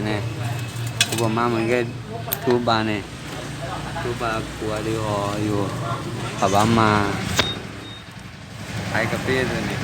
น ने उपमा म्हणजे tubaने tuba kuario yo kabama ไอกาแฟตัวนี้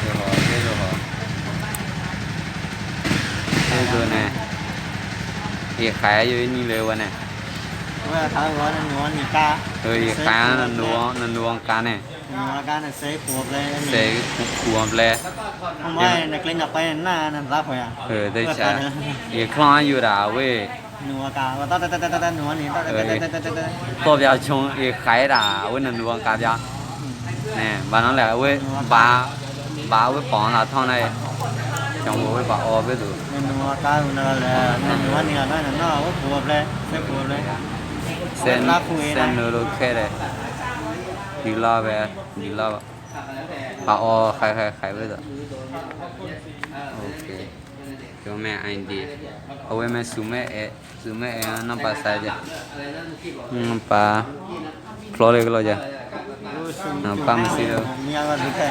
เดี๋ยวหอเดี๋ยวหอเดี๋ยวตัวนี่ยเอกขายอยู่นี่เลยวันนี้ tôi cá là nuông cá này. Nuông cá này xé cuộn lên xé cuộn lên không phải là na nằm ra phải à ừ đây chả. để khoan yêu đã về nuông cá. Và tao tao tao tao này. Ừ. Tao tao tao tao tao tôi bây giờ chung để khai đã với là cá ra nè và nó là với ba ba với bọn là thằng này. Chồng bố với bà o với được nuông cá là nuông này nó nó nó cuộn lên xé cuộn lên วดเลย စန်စန်နိုလိုခဲတယ်ဒီလာပဲဒီလာပါအော်ခိုင်ခိုင်ခိုင်ပဲတော့โอเคကျောင်းမဲ့ ID အဝဲမဲ့စုမဲ့အဲစုမဲ့အဲနံပါတ်ဆိုင်ကြဟမ်ပါဖလော်လေးကလောကြ ပါမစီတော့ มีอะไรดีแค่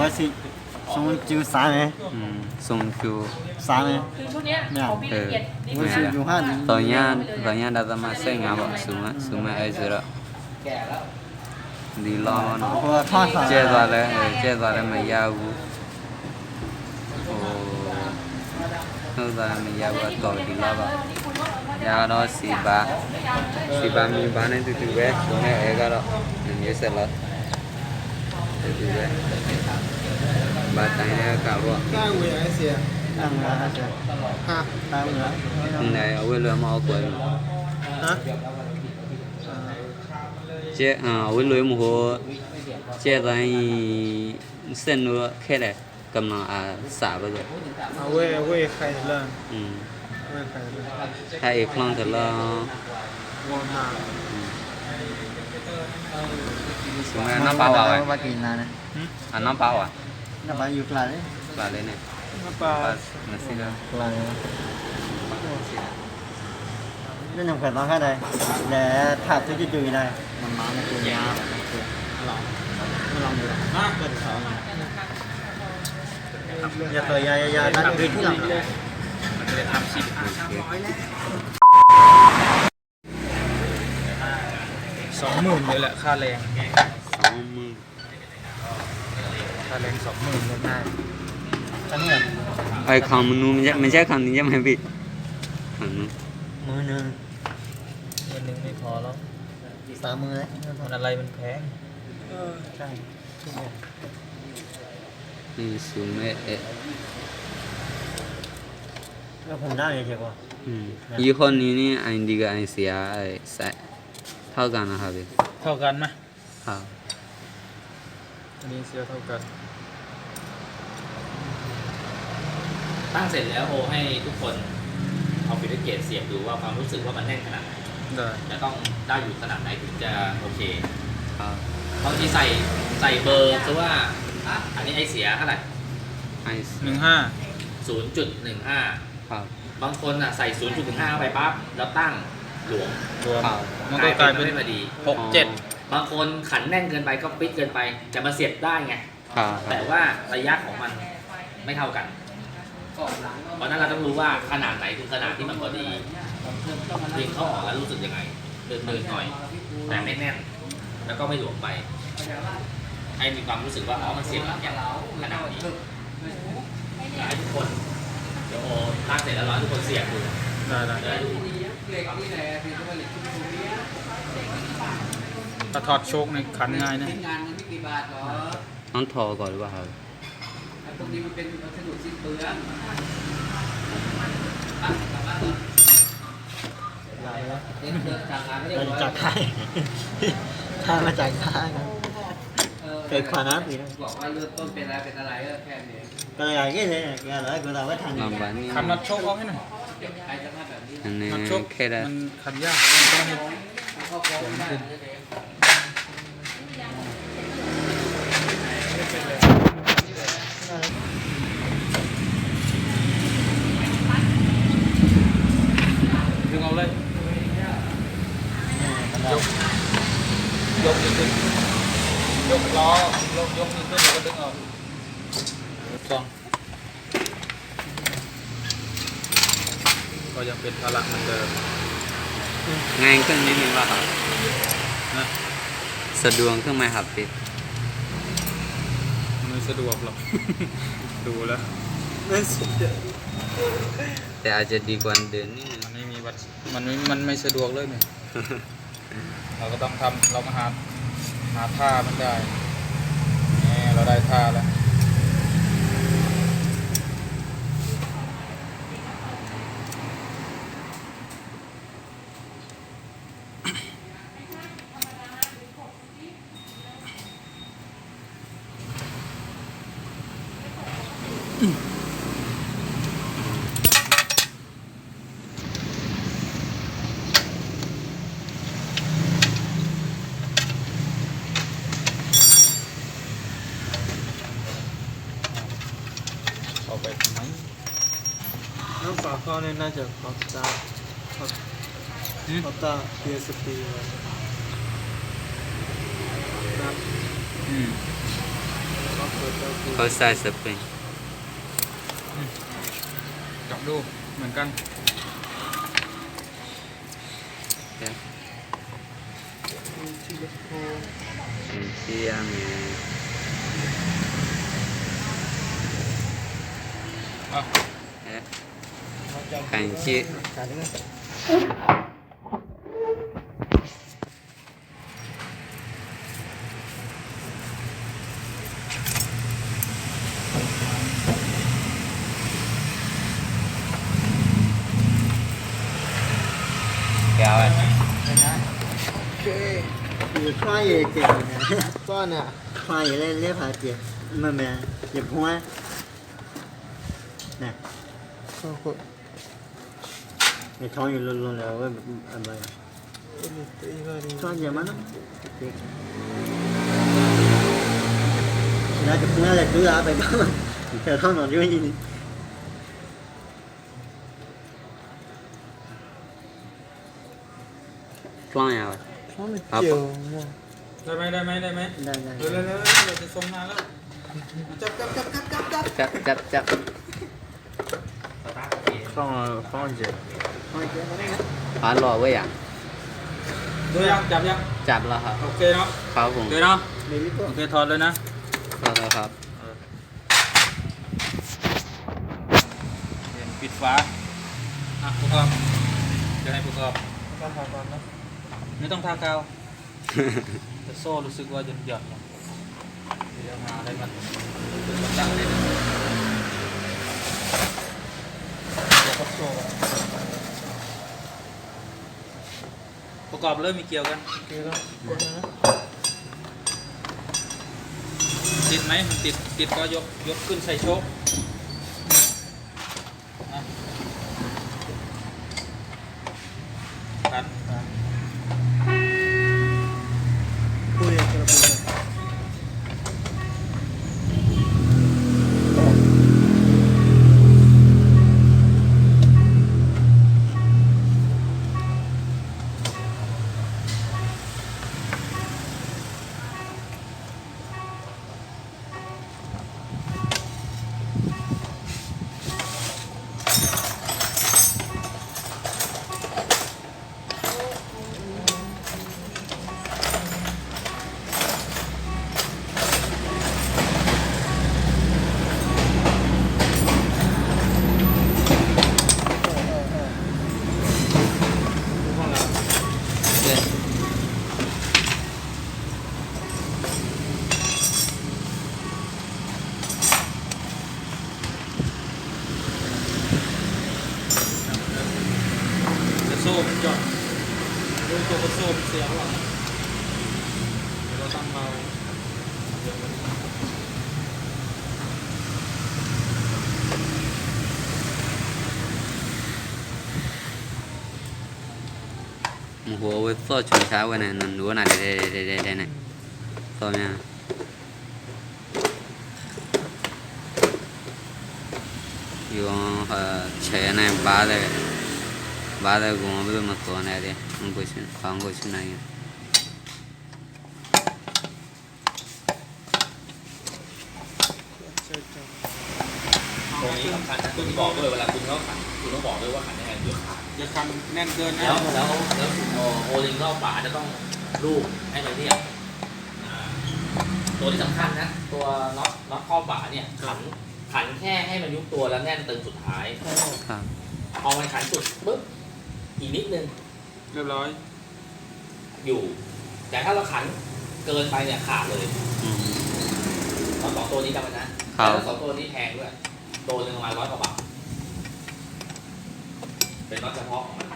ว่า สิสมจิวสามเอง อืมส่งคิว สามเอง คือชุดเนี้ยของพี่ละเอียดนี่ ว่าสิอยู่ห้าดี ตอนนี้ตอนนี้ดาตมาเซ็งอ่ะบ่สุมาสุมาไอ้ซะဒီလောနော် เพราะว่าทอดสาม ကျဲသွားလဲကျဲသွားလဲမရဘူးဟိုဟုတ်တာမရဘူးတော့ဒီလောပါရတော့စီပါစီပါမီဘာနဲ့တူတူပဲဆိုနေအဲကတော့မျိုးဆက်လာတူတူပဲ batanya kawa tăng ra hả? Chị tăng nữa này ở quê lừa mau quên hả? Chế à quê lừa mù hồ chế tại sen nữa khe này cầm nó à xả bây à quê quê khai lên ừ. Hay không thì là nó à? Nó bao à? น้ำปลาอยู่กลางเลยกลาเลยเนี่ยน้ำปลาเนื้อเสือกลางนี่นงเกิดมาแค่ใดแต่ถัดที่จะดูได้มันมาไม่ตัวนี้ลองลองดูนะเกิดสองอย่าต่อยยายานั่นคือที่หลังมันจะทำสิบร้อยแล้วสองหมื่นเลยแหละค่าแรงสองหมื่น ค่าแรงสองหมื่นเลยได้อันนี้ไอ้คำมนูมันจะมันใช่คำนี้ใช่ไหมพี่คำนู้มือหนึ่งเงินหนึ่งไม่พอแล้วสามมือเลยมันอะไรมันแพงใช่อืมสูงไหมเอ๊ะแล้วผมได้เลยเชียวอืมยี่ห้อนี้นี่ไอ้ดีกับไอ้เสียไอ้ใส่เท่ากันนะครับพี่เท่ากันไหมครับอันนี้เสียเท่ากัน ตั้งเสร็จแล้วโอให้ทุกคนเอาฟิลเกตเสียบดูว่าความรู้สึกว่ามันแน่นขนาดไหนได้จะต้องได้อยู่ขนาดไหนถึงจะโอเคครับบางทีใส่ใส่เบอร์คือว่าอันนี้ไอเสียเท่าไหร่ไอ้หนึ่งห้าศูนย์จุดหนึ่งห้าครับบางคนอะใส่ศูนย์จุดหนึ่งห้าไปปั๊บแล้วตั้งหลวมรวมครับมันก็กลายเป็นไม่พอดีหกเจ็ดบางคนขันแน่นเกินไปก็ปิดเกินไปจะมาเสียบได้ไงครับแต่ว่าระยะของมันไม่เท่ากัน เพราะฉะนั้นเราต้องรู้ว่าขนาดไหนคือขนาดที่มันพอดีดึงเข้าออกแล้วรู้สึกยังไง เดินเดินๆหน่อย แต่ไม่แน่น แล้วก็ไม่หลวมไป ให้มีความรู้สึกว่า อ๋อ มันเสียบอย่างขนาดนี้อยากให้ทุกคน เดี๋ยวโอตั้งเสร็จแล้วรอให้ทุกคนเสียบดูได้ได้จะได้ดูถ้าถอดโชคในขันง่ายนะต้องทอก่อนหรือเปล่าครับ เราจะจับได้ถ้ามาจ่ายค่ากันเกิดความน้ำปีนะ บอกว่าเริ่มต้นเป็นอะไรเป็นอะไรก็แค่นี้ ก็เลยอย่างนี้เลยแกเลยก็เราไว้ทันลองบ้านนี้ขันน็อตโชคเอาให้หน่อยใครจะมาแบบนี้อันนี้น็อตโชคแค่ได้มันขันยาก มันต้องให้ เข้าฟ้องได้ ดึงเอาเลยยกยกนิดนึงยกล้อยกยกนิดนึงแล้วก็ดึงออกสองก็ยังเป็นภาระเหมือนเดิมง่ายขึ้นนิดนึงป่ะครับ นะ สะดวกขึ้นไหมครับพี่ สะดวกหรอก ดูแล้วแต่อาจจะดีกว่าเดินนิดนึงมันไม่มีวัดมันไม่มันไม่สะดวกเลยเนี่ย เราก็ต้องทำเราก็หาหาท่ามันได้นี่เราได้ท่าแล้ว เอาไปทำไมน้ำฝาข้อนี่น่าจะขอบตาขอบขอบตา PSP เลยนะอืมขอบเปิดแล้วคือเขาใส่สปริงจับดูเหมือนกันที่เล็กโคเทียมอะ 感谢。การนี้ kéo này คือข้าเย่เจ๋งนะก้อนอะข้าเย่เล่นเรียกผาเจ๋งมันเป็นเจ็บหัว น่ะในท้องอยู่รุนๆแล้วว่าแบบอะไรท้องเยอะมากนะน่าจะพุ่งน่าจะซื้ออาไปบ้างแต่ท้องนอนอยู่นี่ Con nhà rồi ท้องมันเจียวได้ไหมได้ไหมได้ไหมได้ได้เร็วเร็วเร็วเราจะส่งงานแล้วจับจับจับจับจับจับ Chắp chắp chắp ท้องท้องเจียวท้องเจียวได้นะ Phá lò với à ดูยังจับยัง Chắp là hả โอเคเนาะ Phá vùng เดี๋ยวเนาะเบบี้ก็โอเคถอดเลยนะ Rồi rồi hả เห็นปิดฝาอะประกอบจะให้ประกอบต้องทำก่อนนะไม่ต้องทากาว แต่โซ่รู้สึกว่าหย่อนหย่อนๆเนาะเดี๋ยวหาอะไรมันเป็นกำลังเลยนะเดี๋ยวก็โซ่ก่อน ประกอบเลยมีเกี่ยวกันโอเคแล้วกดนะติดไหมมันติดติดก็ยกยกขึ้นใส่โชคนะกัน ดี๋ยวเราตั้งเบาเดี๋ยวมัน một hồ với phơ chúng ta với này nằm núa này đây đây đây đây đây này phơ nha yêu ờ chế này ba đây ba đây cũng biết mà tổ này đi không có chuyện không có chuyện này ตรงนี้สำ คัญนะคุณบอกด้วยเวลาคุณเข้าขันคุณต้องบอกด้วยว่าขันยังไงเดี๋ยวขาดอย่าคันแน่นเกินนะแล้วแล้วแล้วโอลิงรอบฝาจะต้องลูบให้มันเรียบอ่าตัวที่สำคัญนะ ตัวน็อตน็อตครอบฝาเนี่ยขันขันแค่ให้มันยุบตัวแล้วแน่นตึงสุดท้ายครับพอมันขันสุดปุ๊บอีกนิดนึงเรียบร้อย อยู่ แต่ถ้าเราขันเกินไปเนี่ยขาดเลยอืมตอนสองตัวนี้จำไว้นะครับ แล้วสองตัวนี้แพงด้วย ตัวหนึ่งประมาณร้อยกว่าบาท เป็นน็อตเฉพาะของมัน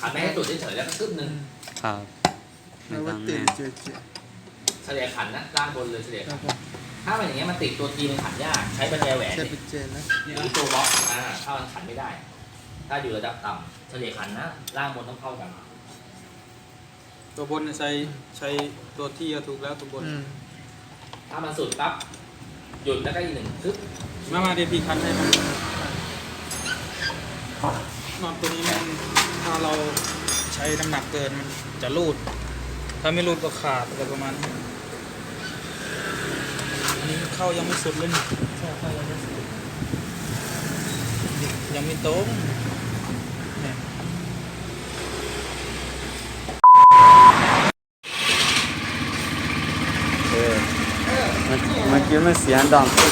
ขันไม่ให้สุดเฉยๆแล้วก็ครึ่งหนึ่งครับไม่ต้องแน่นเฉลี่ยขันนะด้านบนเลยเฉลี่ยขันถ้ามันอย่างเงี้ยมันติดตัวทีมันขันยาก ใช้ประแจแหวนดิหรือตัวบล็อกอ่าถ้ามันขันไม่ได้ ถ้าอยู่ระดับต่ำเฉลี่ยขันนะล่างบนต้องเท่ากัน ตัวบนเนี่ยใช้ใช้ตัวที่เอาถูกแล้วตัวบนถ้ามันสุดปั๊บ หยุดแล้วก็อีกหนึ่งซึบมามาเดี๋ยวพี่คันให้มันนอนตัวนี้มันถ้าเราใช้น้ำหนักเกินมันจะรูด ถ้าไม่รูดก็ขาดอะไรประมาณนี้อันนี้เข้ายังไม่สุดเลยใช่ยังไม่ตรงเนี่ย เออมัน เมื่อกี้มันเสียงดังตุ๊